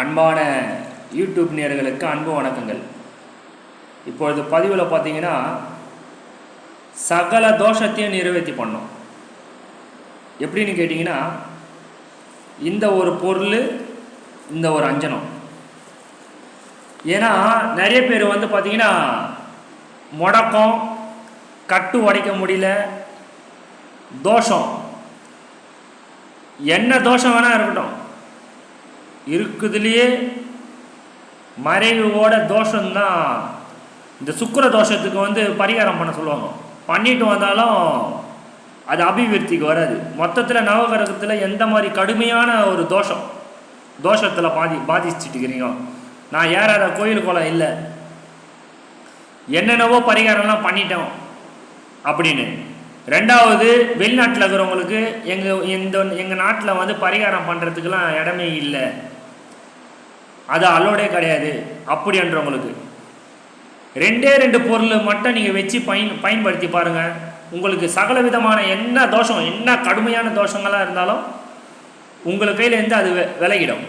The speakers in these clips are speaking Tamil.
அன்பான யூடியூப் நேர்களுக்கு அன்பு வணக்கங்கள். இப்பொழுது பதிவில் பார்த்தீங்கன்னா சகல தோஷத்தையும் நிறைவேற்றி பண்ணோம். எப்படின்னு கேட்டிங்கன்னா இந்த ஒரு பொருள் இந்த ஒரு அஞ்சனம். ஏன்னா நிறைய பேர் வந்து பார்த்தீங்கன்னா முடக்கம் கட்டு உடைக்க முடியல தோஷம். என்ன தோஷம் வேணால் இருக்கட்டும். இருக்குதுலேயே மறைவோட தோஷம்தான் இந்த சுக்கர தோஷத்துக்கு வந்து பரிகாரம் பண்ண சொல்லுவாங்க. பண்ணிட்டு வந்தாலும் அது அபிவிருத்திக்கு வராது. மொத்தத்தில் நவகிரகத்தில் எந்த மாதிரி கடுமையான ஒரு தோஷம் தோஷத்தில் பாதி பாதிச்சுட்டு இருக்கிறீங்க நான் ஏறாத கோயில் குளம் இல்லை. என்னென்னவோ பரிகாரம்லாம் பண்ணிட்டோம் அப்படின்னு. ரெண்டாவது வெளிநாட்டில் இருக்கிறவங்களுக்கு எங்கள் இந்த எங்கள் நாட்டில் வந்து பரிகாரம் பண்ணுறதுக்கெல்லாம் இடமே இல்லை. அது அலோடே கிடையாது. அப்படின்றவங்களுக்கு. ரெண்டே ரெண்டு பொருள் மட்டும் நீங்கள் வச்சு பயன் பயன்படுத்தி பாருங்கள் உங்களுக்கு சகல விதமான என்ன தோஷம் என்ன கடுமையான தோஷங்களாக இருந்தாலும் உங்கள் கையிலேருந்து அது வெ- விலகிடும்.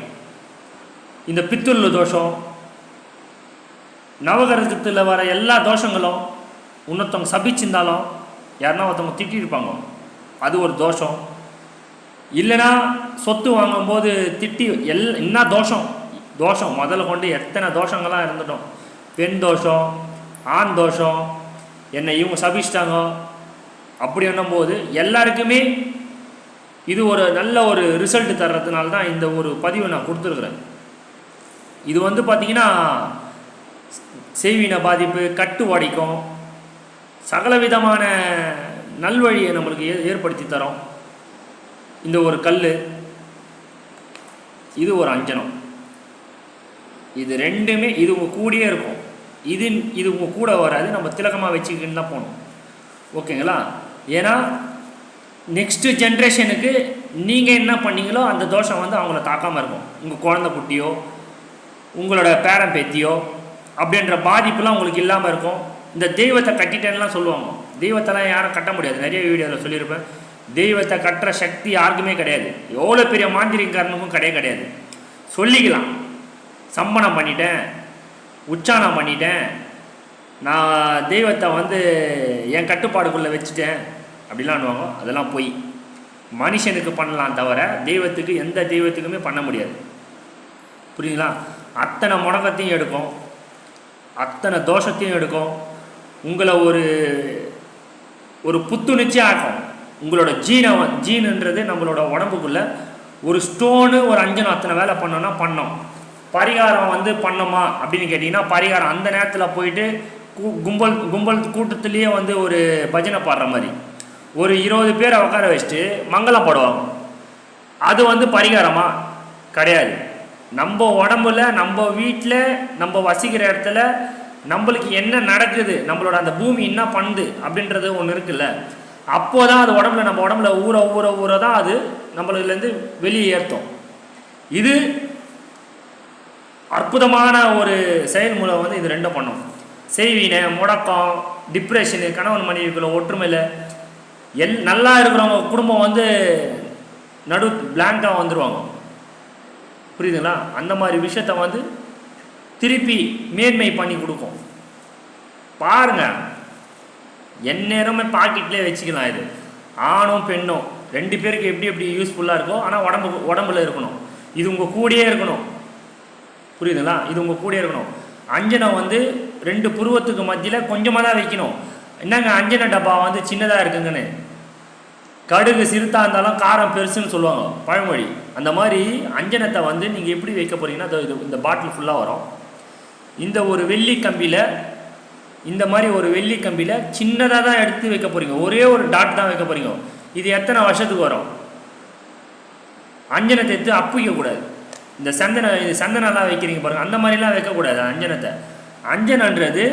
இந்த பித்துள்ள தோஷம் நவகிரகத்தில் வர எல்லா தோஷங்களும் இன்னொருத்தவங்க சபிச்சிருந்தாலும் யாருன்னா ஒருத்தவங்க திட்டிருப்பாங்க அது ஒரு தோஷம். இல்லைன்னா சொத்து வாங்கும்போது திட்டி எல் என்ன தோஷம்? தோஷம். முதல்ல கொண்டு எத்தனை தோஷங்கள்லாம் இருந்துட்டோம். பெண் தோஷம் ஆண் தோஷம் என்னை இவங்க சபிச்சிட்டாங்க. அப்படி என்னும்போது எல்லாருக்குமே இது ஒரு நல்ல ஒரு ரிசல்ட் தர்றதுனால தான் இந்த ஒரு பதிவை நான் கொடுத்துருக்குறேன். இது வந்து பார்த்திங்கன்னா செய்வின பாதிப்பு கட்டு உடைக்கும் சகல விதமான நல்வழியை நம்மளுக்கு ஏ ஏற்படுத்தி தரோம். இந்த ஒரு கல் இது ஒரு அஞ்சனம். இது ரெண்டுமே இது உங்கள் கூடயே இருக்கும். இது இது உங்கள் கூட வராது. நம்ம திலகமாக வச்சுக்கின்னு தான் போகணும். ஓகேங்களா? ஏன்னா நெக்ஸ்ட்டு ஜென்ரேஷனுக்கு நீங்கள் என்ன பண்ணீங்களோ அந்த தோஷம் வந்து அவங்கள தாக்காமல் இருக்கும். உங்கள் குழந்தை குட்டியோ உங்களோட பேரன் பேத்தியோ அப்படின்ற பாதிப்புலாம் உங்களுக்கு இல்லாமல் இருக்கும். இந்த தெய்வத்தை கட்டிட்டேன்லாம் சொல்லுவாங்க. தெய்வத்தெல்லாம் யாரும் கட்ட முடியாது. நிறைய வீடியோவில் சொல்லியிருப்பேன். தெய்வத்தை கட்டுற சக்தி யாருக்குமே கிடையாது. எவ்வளோ பெரிய மாந்திரிகாரனுக்கும் கிடையாது கிடையாது. சொல்லிக்கலாம். சம்மணம் பண்ணிட்டேன். உச்சாரணம் பண்ணிட்டேன். நான் தெய்வத்தை வந்து என் கட்டுப்பாடுக்குள்ளே வச்சுட்டேன். அப்படிலான்னுவாங்க. அதெல்லாம் போய். மனுஷனுக்கு பண்ணலாம் தவிர தெய்வத்துக்கு எந்த தெய்வத்துக்குமே பண்ண முடியாது. புரியுங்களா அத்தனை முடக்கத்தையும் எடுக்கும். அத்தனை தோஷத்தையும் எடுக்கும். உங்களை ஒரு ஒரு புத்துணர்ச்சி ஆக்கும் உங்களோட ஜீனை ஜீனுன்றது நம்மளோட உடம்புக்குள்ள ஒரு ஸ்டோனு ஒரு அஞ்சனம் அத்தனை வேலை பண்ணோன்னா பண்ணோம். பரிகாரம் வந்து பண்ணோமா அப்படின்னு கேட்டிங்கன்னா பரிகாரம் அந்த நேரத்தில் போயிட்டு கும்பல் கும்பல் கூட்டத்துலேயே வந்து ஒரு பஜனை பாடுற மாதிரி. ஒரு இருபது பேரை உட்கார வச்சுட்டு மங்களம் பாடுவாங்க அது வந்து பரிகாரமா? கிடையாது. நம்ம உடம்புல நம்ம வீட்டில் நம்ம வசிக்கிற இடத்துல நம்மளுக்கு என்ன நடக்குது? நம்மளோட அந்த பூமி என்ன பண்ணுது? அப்படின்றது ஒன்று இருக்குல்ல. அப்போ தான் அது உடம்புல நம்ம உடம்புல ஊற ஊற ஊற தான் அது நம்மளதுலேருந்து வெளியே ஏற்றும் இது அற்புதமான ஒரு செயல்முறை வந்து இது ரெண்டும் பண்ணும். செய்வினை முடக்கம் டிப்ரெஷனு கணவன் மனைவிக்குள்ள ஒற்றுமையில் எல் நல்லா இருக்கிறவங்க குடும்பம் வந்து நடு பிளாங்காக வந்துடுவாங்க புரியுதுங்களா? அந்த மாதிரி விஷயத்த வந்து திருப்பி மேன்மை பண்ணி கொடுக்கும். பாருங்க. எந்நேரமே பாக்கெட்லேயே வச்சுக்கலாம் இது. ஆணும் பெண்ணும். ரெண்டு பேருக்கு எப்படி எப்படி யூஸ்ஃபுல்லாக இருக்கோ ஆனால் உடம்பு உடம்புல இருக்கணும். இது உங்கள் கூடயே இருக்கணும். புரியுதுங்களா? இது உங்கள் கூடயே இருக்கணும். அஞ்சனம் வந்து ரெண்டு புருவத்துக்கு மத்தியில் கொஞ்சமாக தான் வைக்கணும். என்னங்க அஞ்சன டப்பா வந்து சின்னதாக இருக்குங்கன்னு. கடுகு சிறுத்தா இருந்தாலும் காரம் பெருசுன்னு சொல்லுவாங்க. பழமொழி. அந்த மாதிரி அஞ்சனத்தை வந்து நீங்கள் எப்படி வைக்க போகிறீங்கன்னா இது இந்த பாட்டில் ஃபுல்லாக வரும். இந்த ஒரு வெள்ளி கம்பியில் இந்த மாதிரி ஒரு வெள்ளி கம்பியில் சின்னதாக தான் எடுத்து வைக்க போகிறீங்க ஒரே ஒரு டாட் தான் வைக்க போகிறீங்க இது எத்தனை வருஷத்துக்கு வரும்? அஞ்சனத்தை எடுத்து அப்புவிக்கக்கூடாது இந்த சந்தன இது சந்தனம்லாம் வைக்கிறீங்க பாருங்கள் அந்த மாதிரிலாம் வைக்கக்கூடாது அஞ்சனத்தை. அஞ்சனன்றது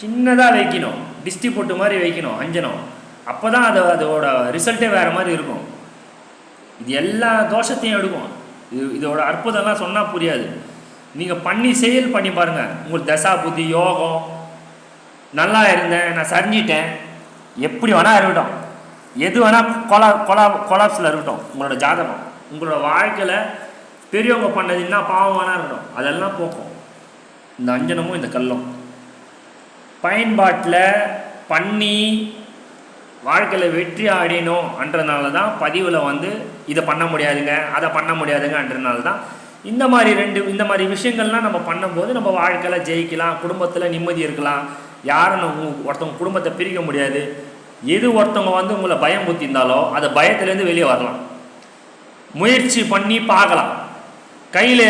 சின்னதாக வைக்கணும். டிஸ்டி போட்டு மாதிரி வைக்கணும் அஞ்சனம். அப்போ தான் அது அதோட ரிசல்ட்டே வேறு மாதிரி இருக்கும். இது எல்லா தோஷத்தையும் எடுக்கும். இது இதோட அற்புதம்லாம் சொன்னால் புரியாது. நீங்கள் பண்ணி செயல் பண்ணி பாருங்கள் உங்களுக்கு தசா புத்தி யோகம். நல்லா இருந்தேன் நான் சரிஞ்சிட்டேன். எப்படி வேணால் இருக்கட்டும். எது வேணால் கொலா கொலா கொலாப்ஸில் இருக்கட்டும். உங்களோட ஜாதகம். உங்களோட வாழ்க்கையில் பெரியவங்க பண்ணது என்ன பாவம் வேணா இருக்கட்டும். அதெல்லாம் போக்கும். இந்த அஞ்சனமும் இந்த கல்லும். பயன்பாட்டில் பண்ணி வாழ்க்கையில் வெற்றி அடையணும் தான் பதிவில் வந்து இதை பண்ண முடியாதுங்க அதை பண்ண முடியாதுங்கன்றனால தான் இந்த மாதிரி ரெண்டு இந்த மாதிரி விஷயங்கள்லாம் நம்ம பண்ணும்போது நம்ம வாழ்க்கையில் ஜெயிக்கலாம் குடும்பத்தில் நிம்மதி இருக்கலாம். யாரும் நம்ம ஒருத்தவங்க குடும்பத்தை பிரிக்க முடியாது. எது ஒருத்தவங்க வந்து உங்களை பயம் புத்திருந்தாலோ அந்த பயத்துலேருந்து வெளியே வரலாம். முயற்சி பண்ணி பார்க்கலாம். கையில்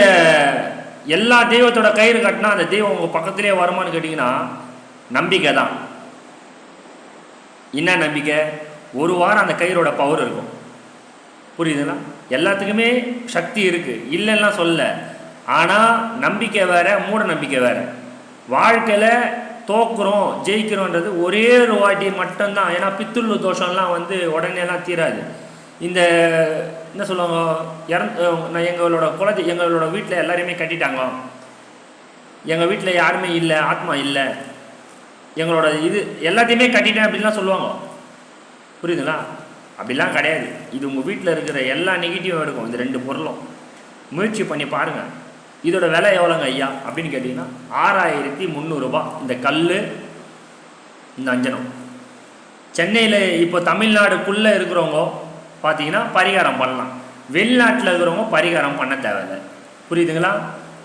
எல்லா தெய்வத்தோட கயிறு கட்டினா அந்த தெய்வம் உங்கள் பக்கத்துலேயே வருமான்னு கேட்டிங்கன்னா நம்பிக்கை தான். என்ன நம்பிக்கை? ஒரு வாரம் அந்த கயிறோட பவர் இருக்கும். புரியுதுங்களா? எல்லாத்துக்குமே சக்தி இருக்குது இல்லைன்னா சொல்ல. ஆனால் நம்பிக்கை வேறு மூட நம்பிக்கை வேறு. வாழ்க்கையில் தோக்குறோம் ஜெயிக்கிறோன்றது ஒரே ஒரு வாட்டி மட்டும்தான். ஏன்னா பித்துள்ளு தோஷம்லாம் வந்து உடனேலாம் தீராது. இந்த என்ன சொல்லுவாங்க இறந்து நான் எங்களோட குலதி எங்களோட வீட்டில் எல்லாரையுமே கட்டிட்டாங்க எங்கள் வீட்டில் யாருமே இல்லை ஆத்மா இல்லை. எங்களோட இது எல்லாத்தையுமே கட்டிட்டேன் அப்படின்லாம் சொல்லுவாங்க. புரியுதுங்களா? அப்படிலாம் கிடையாது. இது உங்கள் வீட்டில் இருக்கிற எல்லா நெகட்டிவும் எடுக்கும். இந்த ரெண்டு பொருளும். முயற்சி பண்ணி பாருங்கள் இதோட விலை எவ்வளோங்க ஐயா? அப்படின்னு கேட்டிங்கன்னா ஆறாயிரத்தி முந்நூறுரூபா இந்த கல் இந்த அஞ்சனம். சென்னையில் இப்போ தமிழ்நாடுக்குள்ளே இருக்கிறவங்க பார்த்தீங்கன்னா பரிகாரம் பண்ணலாம். வெளிநாட்டில் இருக்கிறவங்க பரிகாரம் பண்ண தேவையில்லை. புரியுதுங்களா?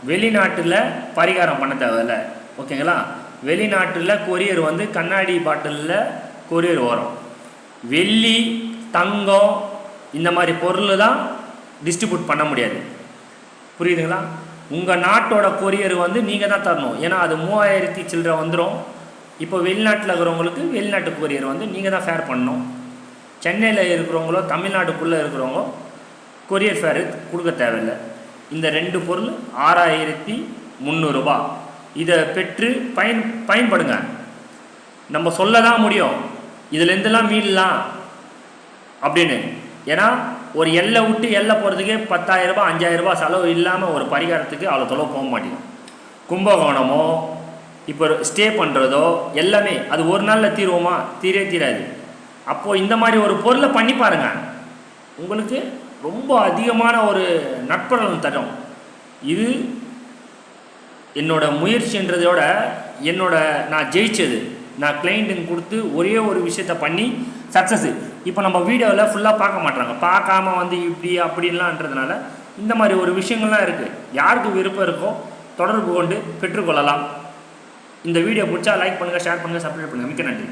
வெளிநாட்டில் பரிகாரம் பண்ண தேவையில்ல. ஓகேங்களா? வெளிநாட்டில் கொரியர் வந்து கண்ணாடி பாட்டிலில் கொரியர் வரும். வெள்ளி தங்கம் இந்த மாதிரி பொருள் தான் டிஸ்ட்ரிபியூட் பண்ண முடியாது. புரியுதுங்களா? உங்கள் நாட்டோட கொரியர் வந்து நீங்கள் தான் தரணும். ஏன்னா அது மூவாயிரத்தி சில்லற வந்துடும் இப்போ வெளிநாட்டில் இருக்கிறவங்களுக்கு வெளிநாட்டு கொரியர் வந்து நீங்கள் தான் ஃபேர் பண்ணணும். சென்னையில் இருக்கிறவங்களோ தமிழ்நாட்டுக்குள்ளே இருக்கிறவங்களோ கொரியர் ஃபேர் கொடுக்க தேவையில்லை. இந்த ரெண்டு பொருள் ஆறாயிரத்தி முந்நூறுரூபா இதை பெற்று பயன் பயன்படுங்க. நம்ம சொல்ல தான் முடியும் இதுலேருந்துலாம் மீளலாம் அப்படின்னு. ஏன்னா ஒரு எல்லை விட்டு எல்லை போகிறதுக்கே பத்தாயிரரூபா அஞ்சாயிரரூபா செலவு இல்லாமல் ஒரு பரிகாரத்துக்கு அவ்வளோ தொலைவு போக மாட்டேங்குது. கும்பகோணமோ இப்போ ஸ்டே பண்ணுறதோ எல்லாமே அது ஒரு நாளில் தீருவோமா? தீரே தீராது. அப்போது இந்த மாதிரி ஒரு பொருளை பண்ணி பாருங்கள் உங்களுக்கு ரொம்ப அதிகமான ஒரு நட்பலன் தரும். இது என்னோட முயற்சின்றதோட என்னோட நான் ஜெயிச்சது. நான் கிளைண்ட்டுங்க கொடுத்து ஒரே ஒரு விஷயத்த பண்ணி சக்ஸஸ்ஸு இப்போ நம்ம வீடியோவில் ஃபுல்லாக பார்க்க மாட்டாங்க. பார்க்காம வந்து இப்படி அப்படின்லான்றதுனால இந்த மாதிரி ஒரு விஷயங்கள்லாம் இருக்குது யாருக்கு விருப்பம் இருக்கோ தொடர்பு கொண்டு பெற்றுக்கொள்ளலாம். இந்த வீடியோ பிடிச்சா லைக் பண்ணுங்கள் ஷேர் பண்ணுங்கள் சப்ஸ்கிரைப் பண்ணுங்கள் மிக்க நன்றி.